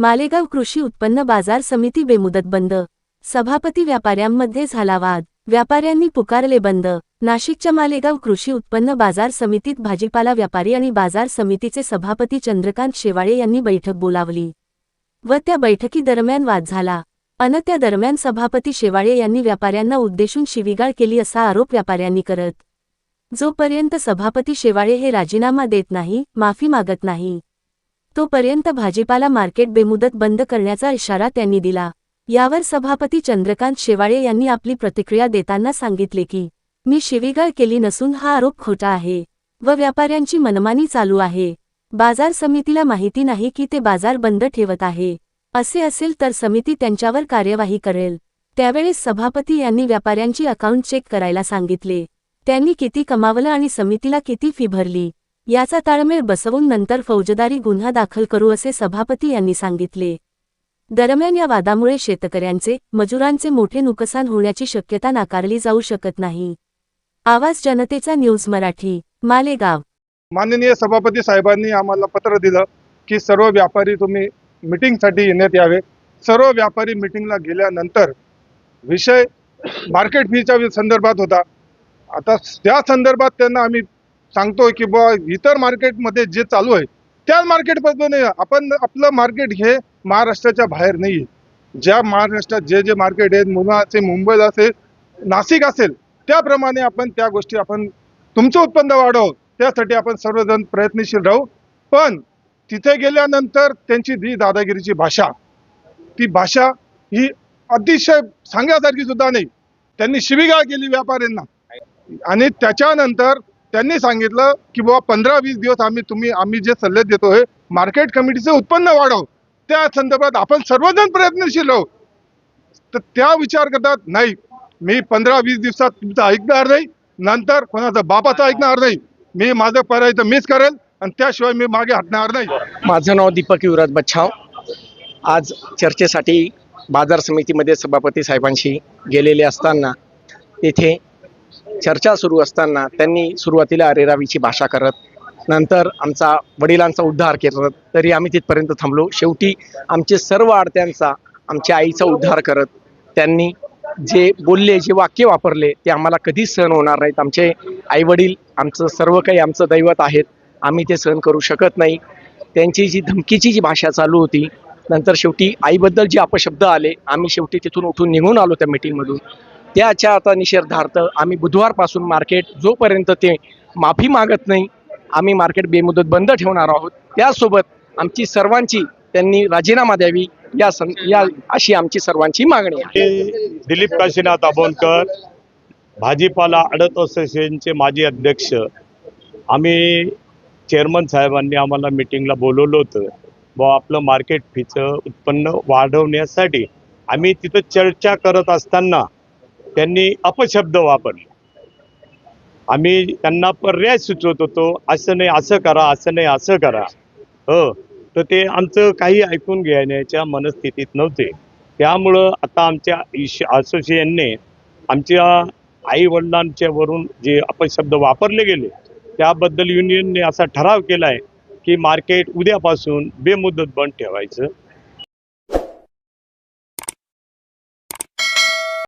मालेगाव कृषी उत्पन्न बाजार समिती बेमुदत बंद. सभापती व्यापाऱ्यांमध्ये झाला वाद. व्यापाऱ्यांनी पुकारले बंद. नाशिकच्या मालेगाव कृषी उत्पन्न बाजार समितीत भाजीपाला व्यापारी आणि बाजार समितीचे सभापती चंद्रकांत शेवाळे यांनी बैठक बोलावली व त्या बैठकीदरम्यान वाद झाला. अन त्या दरम्यान सभापती शेवाळे यांनी व्यापाऱ्यांना उद्देशून शिवीगाळ केली असा आरोप व्यापाऱ्यांनी करत जोपर्यंत सभापती शेवाळे हे राजीनामा देत नाही माफी मागत नाही तोपर्यंत भाजीपाला मार्केट बेमुदत बंद करण्याचा इशारा त्यांनी दिला. यावर सभापती चंद्रकांत शेवाळे यांनी आपली प्रतिक्रिया देताना सांगितले की मी शिवीगाळ केली नसून हा आरोप खोटा आहे व व्यापाऱ्यांची मनमानी चालू आहे. बाजार समितीला माहिती नाही की ते बाजार बंद ठेवत आहे. असे असेल तर समिती त्यांच्यावर कार्यवाही करेल. त्यावेळेस सभापती यांनी व्यापाऱ्यांची अकाउंट चेक करायला सांगितले. त्यांनी किती कमावलं आणि समितीला किती फी भरली. याचा ताळमेळ बसवून नंतर फौजदारी गुन्हा दाखल करू असे सभापती यांनी सांगितले. दरम्यान या वादामुळे शेतकऱ्यांचे मजुरांचे मोठे नुकसान होण्याची शक्यता नाकारली जाऊ शकत नाही. आवाज जनतेचा न्यूज मराठी मालेगाव. माननीय सभापती साहेबांनी आम्हाला पत्र दिलं की सर्व व्यापारी तुम्ही मिटिंगसाठी येण्यात यावे. सर्व व्यापारी मिटिंगला गेल्यानंतर विषय मार्केट फीच्या संदर्भात होता. आता त्या संदर्भात त्यांना आम्ही सांगतोय की बुवा इतर मार्केटमध्ये जे चालू आहे त्याच मार्केटमधून आपण आपलं मार्केट हे महाराष्ट्राच्या बाहेर नाही आहे ज्या महाराष्ट्रात जे जे मार्केट आहेत मुंबई असेल मुंबईला असेल नाशिक असेल त्याप्रमाणे आपण त्या गोष्टी आपण तुमचं उत्पन्न वाढव त्यासाठी आपण सर्वजण प्रयत्नशील राहू. पण तिथे गेल्यानंतर त्यांची जी दादागिरीची भाषा ती भाषा ही अतिशय सांगण्यासारखी सुद्धा नाही. त्यांनी शिवीगाळ केली व्यापाऱ्यांना. आणि त्याच्यानंतर त्यांनी सांगितलं की बाबा पंधरा वीस दिवस आम्ही तुम्ही आम्ही जे सल्ले देतोय मार्केट कमिटीचं उत्पन्न वाढव. त्या संदर्भात आपण सर्वजण प्रयत्नशील आहोत. तर त्या विचार करतात नाही मी पंधरा वीस दिवसात तुमचं ऐकणार नाही. नंतर कोणाचं बापाचं ऐकणार नाही. मी माझं करायचं मीच करेल आणि त्याशिवाय मी मागे हटणार नाही. माझं नाव दीपक युवराज बच्छाव. आज चर्चेसाठी बाजार समितीमध्ये सभापती साहेबांशी गेलेले असताना तेथे चर्चा सुरू असताना त्यांनी सुरुवातीला अरेरावीची भाषा करत नंतर आमचा वडिलांचा उद्धार करत तरी आम्ही तिथपर्यंत थांबलो. शेवटी आमचे सर्व आडत्यांचा आमच्या आईचा उद्धार करत त्यांनी जे बोलले जे वाक्य वापरले ते आम्हाला कधीच सहन होणार नाहीत. आमचे आईवडील आमचं सर्व काही आमचं दैवत आहेत आम्ही ते सहन करू शकत नाही. त्यांची जी धमकीची जी भाषा चालू होती नंतर शेवटी आईबद्दल जे अपशब्द आले आम्ही शेवटी तिथून उठून निघून आलो त्या मिटिंगमधून याच्या आता निषेधार्थ आम्ही बुधवारपासून मार्केट जोपर्यंत ते माफी मागत नाही आम्ही मार्केट बेमुदत बंद ठेवणार आहोत. त्यासोबत आमची सर्वांची त्यांनी राजीनामा द्यावी या सं या अशी आमची सर्वांची मागणी आहे. दिलीप काशीनाथ आबोणकर भाजीपाला अडत असोसिएशनचे माजी अध्यक्ष. आम्ही चेअरमन साहेबांनी आम्हाला मिटिंगला बोलवलं होतं. व आपलं मार्केट फीचं उत्पन्न वाढवण्यासाठी आम्ही तिथं चर्चा करत असताना त्यांनी अपशब्द वापरले. आम्ही त्यांना पर्याय सुचवत होतो असं नाही असं करा असं नाही असं करा. हो. तर ते आमचं काही ऐकून घेण्याच्या मनस्थितीत नव्हते. त्यामुळं आता आमच्या इश असोसिएशनने आमच्या आई वडिलांच्या वरून जे अपशब्द वापरले गेले त्याबद्दल युनियनने असा ठराव केला आहे की मार्केट उद्यापासून बेमुदत बंद ठेवायचं.